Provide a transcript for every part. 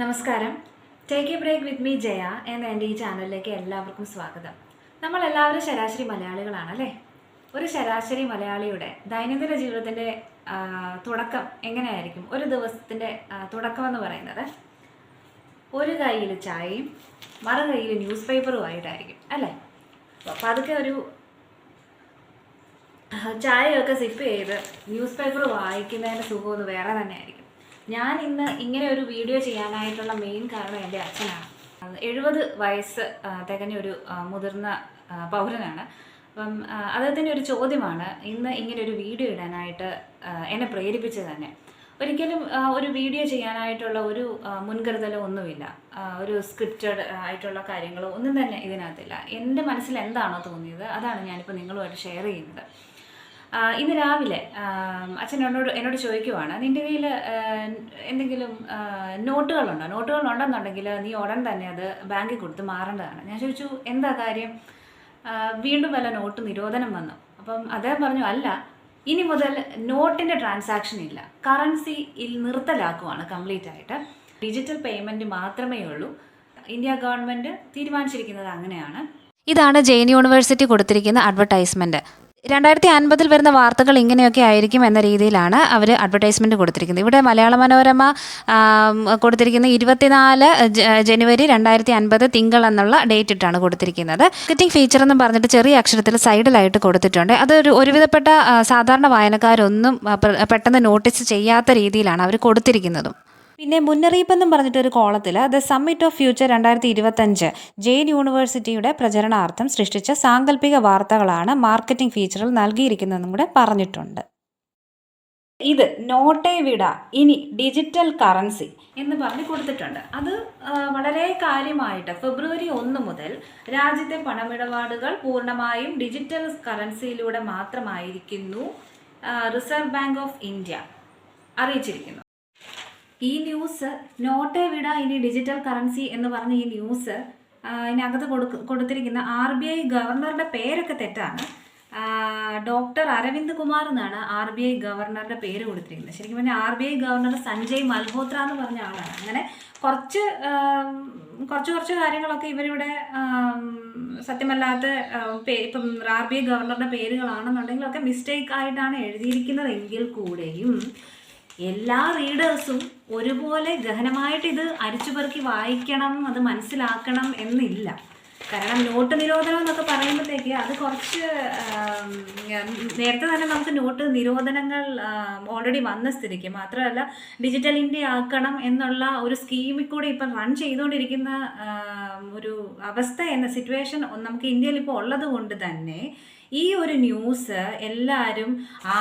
നമസ്കാരം. Take a break with me Jaya എന്ന എന്റെ ഈ ചാനലിലേക്ക് എല്ലാവർക്കും സ്വാഗതം. നമ്മൾ എല്ലാവരും ശരാശരി മലയാളികളാണ് അല്ലേ? ഒരു ശരാശരി മലയാളിയുടെ ദൈനംദിന ജീവിതത്തിന്റെ തുടക്കം എങ്ങനെയായിരിക്കും? ഒരു ദിവസത്തിന്റെ തുടക്കം എന്ന് പറയുന്നത് ഒരു കയ്യിൽ ചായയും മറു കയ്യിൽ ന്യൂസ് പേപ്പറുമായിട്ടായിരിക്കും അല്ലേ? അപ്പോൾ അതൊക്കെ ഒരു ചായയൊക്കെ സിപ്പ് ചെയ്ത് ന്യൂസ് പേപ്പർ വായിക്കുന്നതിന്റെ സുഖം ഒന്ന് വേറെ തന്നെയായിരിക്കും. ഞാൻ ഇന്ന് ഇങ്ങനെ ഒരു വീഡിയോ ചെയ്യാനായിട്ടുള്ള മെയിൻ കാരണം എന്റെ അച്ഛനാണ്. എഴുപത് വയസ്സ് തികഞ്ഞ ഒരു മുതിർന്ന പൗരനാണ്. അപ്പം അദ്ദേഹത്തിന്റെ ഒരു ചോദ്യമാണ് ഇന്ന് ഇങ്ങനെ ഒരു വീഡിയോ ഇടാനായിട്ട് എന്നെ പ്രേരിപ്പിച്ചത് തന്നെ ഒരിക്കലും ഒരു വീഡിയോ ചെയ്യാനായിട്ടുള്ള ഒരു മുൻകരുതലോ ഒന്നുമില്ല. ഒരു സ്ക്രിപ്റ്റഡ് ആയിട്ടുള്ള കാര്യങ്ങളോ ഒന്നും തന്നെ ഇതിനകത്തില്ല. എന്റെ മനസ്സിൽ എന്താണോ തോന്നിയത് അതാണ് ഞാനിപ്പോൾ നിങ്ങളുമായിട്ട് ഷെയർ ചെയ്യുന്നത്. ഇന്ന് രാവിലെ അച്ഛൻ എന്നോട് എന്നോട് ചോദിക്കുവാണ് നിന്റെ കയ്യിൽ എന്തെങ്കിലും നോട്ടുകളുണ്ടോ? നോട്ടുകൾ ഉണ്ടെന്നുണ്ടെങ്കിൽ നീ ഉടൻ തന്നെ അത് ബാങ്കിൽ കൊടുത്ത് മാറേണ്ടതാണ്. ഞാൻ ചോദിച്ചു എന്താ കാര്യം? വീണ്ടും വല്ല നോട്ട് നിരോധനം വന്നു. അപ്പം അദ്ദേഹം പറഞ്ഞു അല്ല ഇനി മുതൽ നോട്ടിന്റെ ട്രാൻസാക്ഷൻ ഇല്ല. കറൻസി നിർത്തലാക്കുവാണ് കംപ്ലീറ്റ് ആയിട്ട്. ഡിജിറ്റൽ പേയ്മെന്റ് മാത്രമേ ഉള്ളൂ. ഇന്ത്യ ഗവൺമെന്റ് തീരുമാനിച്ചിരിക്കുന്നത് അങ്ങനെയാണ്. ഇതാണ് ജെയിൻ യൂണിവേഴ്സിറ്റി കൊടുത്തിരിക്കുന്ന അഡ്വർടൈസ്മെന്റ് രണ്ടായിരത്തി അൻപതിൽ വരുന്ന വാർത്തകൾ ഇങ്ങനെയൊക്കെ ആയിരിക്കും എന്ന രീതിയിലാണ് അവർ അഡ്വർടൈസ്മെന്റ് കൊടുത്തിരിക്കുന്നത്. ഇവിടെ മലയാള മനോരമ കൊടുത്തിരിക്കുന്ന ഇരുപത്തിനാല് ജനുവരി രണ്ടായിരത്തി അൻപത് തിങ്കൾ എന്നുള്ള ഡേറ്റ് ഇട്ടാണ് കൊടുത്തിരിക്കുന്നത്. മാർക്കറ്റിംഗ് ഫീച്ചർ എന്ന് പറഞ്ഞിട്ട് ചെറിയ അക്ഷരത്തിൽ സൈഡിലായിട്ട് കൊടുത്തിട്ടുണ്ട്. അതൊരു ഒരുവിധപ്പെട്ട സാധാരണ വായനക്കാരൊന്നും പെട്ടെന്ന് നോട്ടീസ് ചെയ്യാത്ത രീതിയിലാണ് അവർ കൊടുത്തിരിക്കുന്നതും. പിന്നെ മുന്നറിയിപ്പെന്നും പറഞ്ഞിട്ടൊരു കോളത്തിൽ ദ സമ്മിറ്റ് ഓഫ് ഫ്യൂച്ചർ രണ്ടായിരത്തി ഇരുപത്തഞ്ച് ജെയിൻ യൂണിവേഴ്സിറ്റിയുടെ പ്രചരണാർത്ഥം സൃഷ്ടിച്ച സാങ്കല്പിക വാർത്തകളാണ് മാർക്കറ്റിംഗ് ഫീച്ചറിൽ നൽകിയിരിക്കുന്നതെന്നും കൂടെ പറഞ്ഞിട്ടുണ്ട്. ഇത് നോട്ടേ വിട ഇനി ഡിജിറ്റൽ കറൻസി എന്ന് പറഞ്ഞു കൊടുത്തിട്ടുണ്ട്. അത് വളരെ കാര്യമായിട്ട് ഫെബ്രുവരി ഒന്ന് മുതൽ രാജ്യത്തെ പണമിടപാടുകൾ പൂർണമായും ഡിജിറ്റൽ കറൻസിയിലൂടെ മാത്രമായിരിക്കുന്നു റിസർവ് ബാങ്ക് ഓഫ് ഇന്ത്യ അറിയിച്ചിരിക്കുന്നു. ഈ ന്യൂസ് നോട്ടെ വിട ഇനി ഡിജിറ്റൽ കറൻസി എന്ന് പറഞ്ഞ ഈ ന്യൂസ് ഇതിനകത്ത് കൊടുക്ക കൊടുത്തിരിക്കുന്ന ആർ ബി ഐ ഗവർണറുടെ പേരൊക്കെ തെറ്റാണ്. ഡോക്ടർ അരവിന്ദ് കുമാർ എന്നാണ് ആർ ബി ഐ ഗവർണറുടെ പേര് കൊടുത്തിരിക്കുന്നത്. ശരിക്കും പറഞ്ഞാൽ R B I governor Sanjay Malhotra എന്ന് പറഞ്ഞ ആളാണ്. അങ്ങനെ കുറച്ച് കുറച്ച് കുറച്ച് കാര്യങ്ങളൊക്കെ ഇവരിവിടെ സത്യമല്ലാത്ത ഇപ്പം ആർ ബി ഐ ഗവർണറുടെ പേരുകളാണെന്നുണ്ടെങ്കിലൊക്കെ മിസ്റ്റേക്ക് ആയിട്ടാണ് എഴുതിയിരിക്കുന്നതെങ്കിൽ കൂടെയും എല്ലാ റീഡേഴ്സും ഒരുപോലെ ഗഹനമായിട്ട് ഇത് അരിച്ചുപെറുക്കി വായിക്കണം അത് മനസ്സിലാക്കണം എന്നില്ല. കാരണം നോട്ട് നിരോധനം എന്നൊക്കെ പറയുമ്പോഴത്തേക്ക് അത് കുറച്ച് നേരത്തെ തന്നെ നമുക്ക് നോട്ട് നിരോധനങ്ങൾ ഓൾറെഡി വന്ന സ്ഥിതിക്ക്. മാത്രമല്ല ഡിജിറ്റൽ ഇന്ത്യ ആക്കണം എന്നുള്ള ഒരു സ്കീമിൽ കൂടെ ഇപ്പം റൺ ചെയ്തുകൊണ്ടിരിക്കുന്ന ഒരു അവസ്ഥ എന്ന സിറ്റുവേഷൻ നമുക്ക് ഇന്ത്യയിൽ ഇപ്പോൾ ഉള്ളത് കൊണ്ട് തന്നെ ഈ ഒരു ന്യൂസ് എല്ലാവരും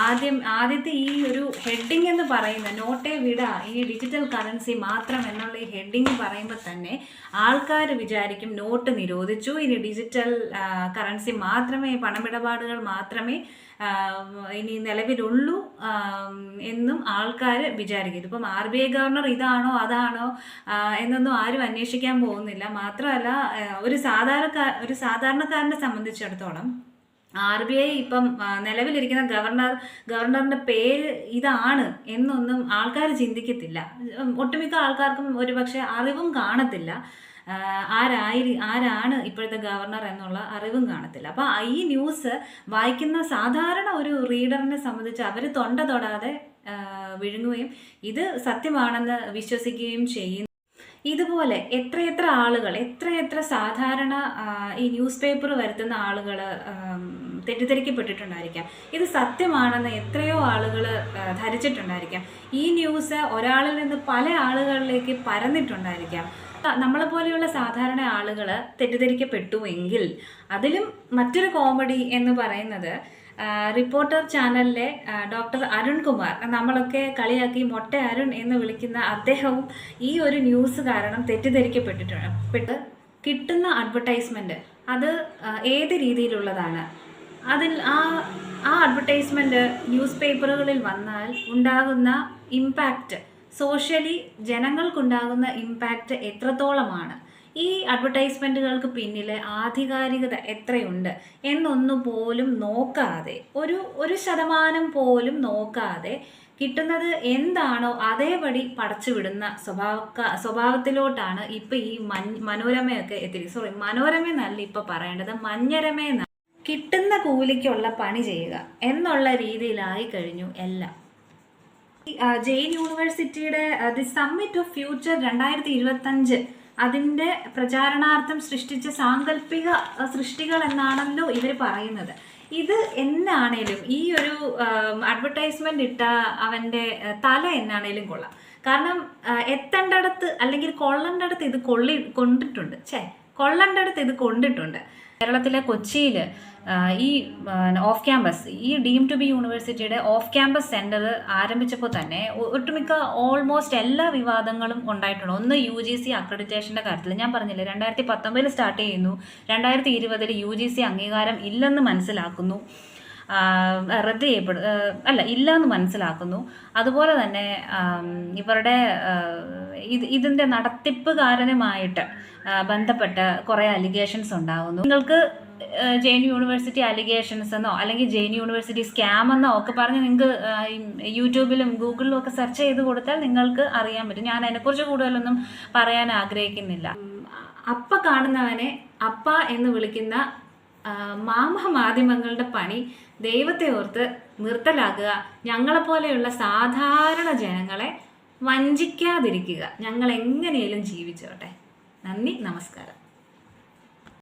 ആദ്യം ആദ്യത്തെ ഈ ഒരു ഹെഡിങ് എന്ന് പറയുന്ന നോട്ടേ വിട ഈ ഡിജിറ്റൽ കറൻസി മാത്രം എന്നുള്ള ഈ ഹെഡിങ് പറയുമ്പോൾ തന്നെ ആൾക്കാർ വിചാരിക്കും നോട്ട് നിരോധിച്ചു. ഇനി ഡിജിറ്റൽ കറൻസി മാത്രമേ പണമിടപാടുകൾ മാത്രമേ ഇനി നിലവിലുള്ളൂ എന്നും ആൾക്കാർ വിചാരിക്കും. ഇതിപ്പം ആർ ബി ഐ ഗവർണർ ഇതാണോ അതാണോ എന്നൊന്നും ആരും അന്വേഷിക്കാൻ പോകുന്നില്ല. മാത്രമല്ല ഒരു സാധാരണക്കാർ ഒരു സാധാരണക്കാരനെ സംബന്ധിച്ചിടത്തോളം ആർ ബി ഐ ഇപ്പം നിലവിലിരിക്കുന്ന ഗവർണർ ഗവർണറിന്റെ പേര് ഇതാണ് എന്നൊന്നും ആൾക്കാർ ചിന്തിക്കത്തില്ല. ഒട്ടുമിക്ക ആൾക്കാർക്കും ഒരുപക്ഷെ അറിവും കാണത്തില്ല. ആരായി ആരാണ് ഇപ്പോഴത്തെ ഗവർണർ എന്നുള്ള അറിവും കാണത്തില്ല. അപ്പോൾ ഈ ന്യൂസ് വായിക്കുന്ന സാധാരണ ഒരു റീഡറിനെ സംബന്ധിച്ച് അവർ തൊണ്ട തൊടാതെ വിഴുങ്ങുകയും ഇത് സത്യമാണെന്ന് വിശ്വസിക്കുകയും ചെയ്യുന്നു ഇതുപോലെ എത്രയെത്ര ആളുകൾ എത്രയെത്ര സാധാരണ ഈ ന്യൂസ് പേപ്പർ വരുത്തുന്ന ആളുകൾ തെറ്റിദ്ധരിക്കപ്പെട്ടിട്ടുണ്ടായിരിക്കാം. ഇത് സത്യമാണെന്ന് എത്രയോ ആളുകൾ ധരിച്ചിട്ടുണ്ടായിരിക്കാം. ഈ ന്യൂസ് ഒരാളിൽ നിന്ന് പല ആളുകളിലേക്ക് പരന്നിട്ടുണ്ടായിരിക്കാം. നമ്മളെ പോലെയുള്ള സാധാരണ ആളുകൾ തെറ്റിദ്ധരിക്കപ്പെട്ടു എങ്കിൽ അതിലും മറ്റൊരു കോമഡി എന്ന് പറയുന്നത് റിപ്പോർട്ടർ ചാനലിലെ ഡോക്ടർ അരുൺ കുമാർ. നമ്മളൊക്കെ കളിയാക്കി മൊട്ട അരുൺ എന്ന് വിളിക്കുന്ന അദ്ദേഹവും ഈ ഒരു ന്യൂസ് കാരണം തെറ്റിദ്ധരിക്കപ്പെട്ടിട്ടുണ്ട്. പെട്ട് കിട്ടുന്ന അഡ്വർടൈസ്മെന്റ് അത് ഏത് രീതിയിലുള്ളതാണ്? അതിൽ ആ ആ അഡ്വർടൈസ്മെന്റ് ന്യൂസ് പേപ്പറുകളിൽ വന്നാൽ ഉണ്ടാകുന്ന ഇമ്പാക്റ്റ് സോഷ്യലി ജനങ്ങൾക്കുണ്ടാകുന്ന ഇമ്പാക്റ്റ് എത്രത്തോളമാണ്? ഈ അഡ്വർടൈസ്മെന്റുകൾക്ക് പിന്നിലെ ആധികാരികത എത്രയുണ്ട് എന്നൊന്നു പോലും നോക്കാതെ ഒരു ഒരു ശതമാനം പോലും നോക്കാതെ കിട്ടുന്നത് എന്താണോ അതേപടി പടച്ചുവിടുന്ന സ്വഭാവ സ്വഭാവത്തിലോട്ടാണ് ഇപ്പം ഈ മൻ മനോരമയൊക്കെ എത്തി സോറി മനോരമ എന്നല്ല ഇപ്പം പറയേണ്ടത് മഞ്ഞരമ എന്നാണ്. കിട്ടുന്ന കൂലിക്കുള്ള പണി ചെയ്യുക എന്നുള്ള രീതിയിലായി കഴിഞ്ഞു എല്ലാം. ജെയിൻ യൂണിവേഴ്സിറ്റിയുടെ ദി സമ്മിറ്റ് ഓഫ് ഫ്യൂച്ചർ രണ്ടായിരത്തി ഇരുപത്തഞ്ച് അതിന്റെ പ്രചാരണാർത്ഥം സൃഷ്ടിച്ച സാങ്കല്പിക സൃഷ്ടികൾ എന്നാണല്ലോ ഇവർ പറയുന്നത്. ഇത് എന്നാണേലും ഈ ഒരു അഡ്വർടൈസ്മെന്റ് ഇട്ട അവന്റെ തല എന്നാണേലും കൊള്ളാം. കാരണം എത്തേണ്ടടത്ത് അല്ലെങ്കിൽ കൊള്ളേണ്ടടത്ത് ഇത് കൊള്ളി കൊണ്ടിട്ടുണ്ട്. ഛേ കൊള്ളേണ്ടടത്ത് ഇത് കൊണ്ടിട്ടുണ്ട്. കേരളത്തിലെ കൊച്ചിയിൽ ഈ ഓഫ് ക്യാമ്പസ് ഈ ഡീം ടു ബി യൂണിവേഴ്സിറ്റിയുടെ ഓഫ് ക്യാമ്പസ് സെന്റർ ആരംഭിച്ചപ്പോൾ തന്നെ ഒട്ടുമിക്ക ഓൾമോസ്റ്റ് എല്ലാ വിവാദങ്ങളും ഉണ്ടായിട്ടുണ്ട്. ഒന്ന് യു ജി സി അക്രഡിറ്റേഷന്റെ കാര്യത്തിൽ ഞാൻ പറഞ്ഞില്ലേ രണ്ടായിരത്തി പത്തൊമ്പതിൽ സ്റ്റാർട്ട് ചെയ്യുന്നു രണ്ടായിരത്തി ഇരുപതിൽ യു ജി സി അംഗീകാരം ഇല്ലെന്ന് മനസ്സിലാക്കുന്നു. റദ്ദ് ചെയ്യപ്പെടു അല്ല ഇല്ല എന്ന് മനസ്സിലാക്കുന്നു. അതുപോലെ തന്നെ ഇവരുടെ ഇത് ഇതിന്റെ നടത്തിപ്പുകാരനുമായിട്ട് ബന്ധപ്പെട്ട് കുറേ അലിഗേഷൻസ് ഉണ്ടാകുന്നു നിങ്ങൾക്ക് ജെയിൻ യൂണിവേഴ്സിറ്റി അലിഗേഷൻസ് എന്നോ അല്ലെങ്കിൽ ജെയിൻ യൂണിവേഴ്സിറ്റി സ്കാം എന്നോ ഒക്കെ പറഞ്ഞ് നിങ്ങൾക്ക് യൂട്യൂബിലും ഗൂഗിളിലും ഒക്കെ സെർച്ച് ചെയ്ത് കൊടുത്താൽ നിങ്ങൾക്ക് അറിയാൻ പറ്റും. ഞാൻ അതിനെക്കുറിച്ച് കൂടുതലൊന്നും പറയാൻ ആഗ്രഹിക്കുന്നില്ല. അപ്പ കാണുന്നവനെ അപ്പ എന്ന് വിളിക്കുന്ന ആ, മാമ മാധ്യമങ്ങളുടെ പണി ദൈവത്തെ ഓർത്ത് നിർത്തലാക്കുക. ഞങ്ങളെപ്പോലെയുള്ള സാധാരണ ജനങ്ങളെ വഞ്ചിക്കാതിരിക്കുക. ഞങ്ങൾ എങ്ങനെയും ജീവിച്ചോട്ടെ. നന്ദി നമസ്കാരം.